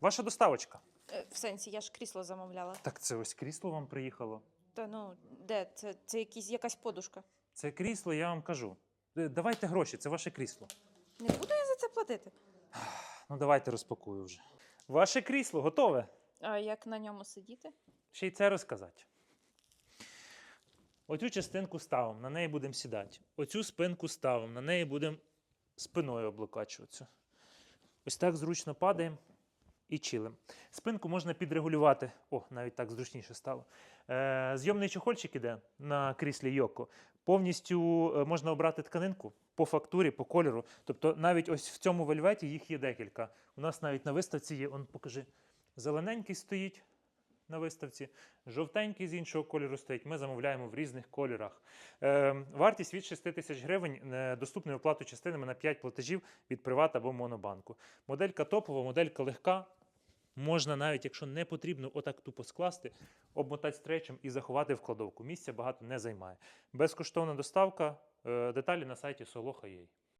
Ваша доставочка. Е, В сенсі, я ж крісло замовляла. Так це ось крісло вам приїхало. Та ну, де? Це, це якісь, якась подушка. Це крісло, я вам кажу. Е, Давайте гроші, це ваше крісло. Не буду я за це платити. Ну, давайте розпакую вже. Ваше крісло готове. А як на ньому сидіти? Ще й це розказати. Оцю частинку ставимо, на неї будемо сідати. Оцю спинку ставимо, на неї будемо спиною облокачуватися. Ось так зручно падаємо і чилим. Спинку можна підрегулювати. О, навіть так зручніше стало. Е, зйомний чохольчик іде на кріслі Йоко. Повністю е, можна обрати тканинку по фактурі, по кольору. Тобто навіть ось в цьому вельветі їх є декілька. У нас навіть на виставці є, он покажи, зелененький стоїть на виставці, жовтенький з іншого кольору стоїть. Ми замовляємо в різних кольорах. Е, вартість від 6 тисяч гривень, е, доступною оплату частинами на 5 платежів від Приват або Монобанку. Моделька топова, моделька легка. Можна навіть, якщо не потрібно, отак тупо скласти, обмотати стречем і заховати в кладовку. Місця багато не займає. Безкоштовна доставка. е, Деталі на сайті Solo.ua.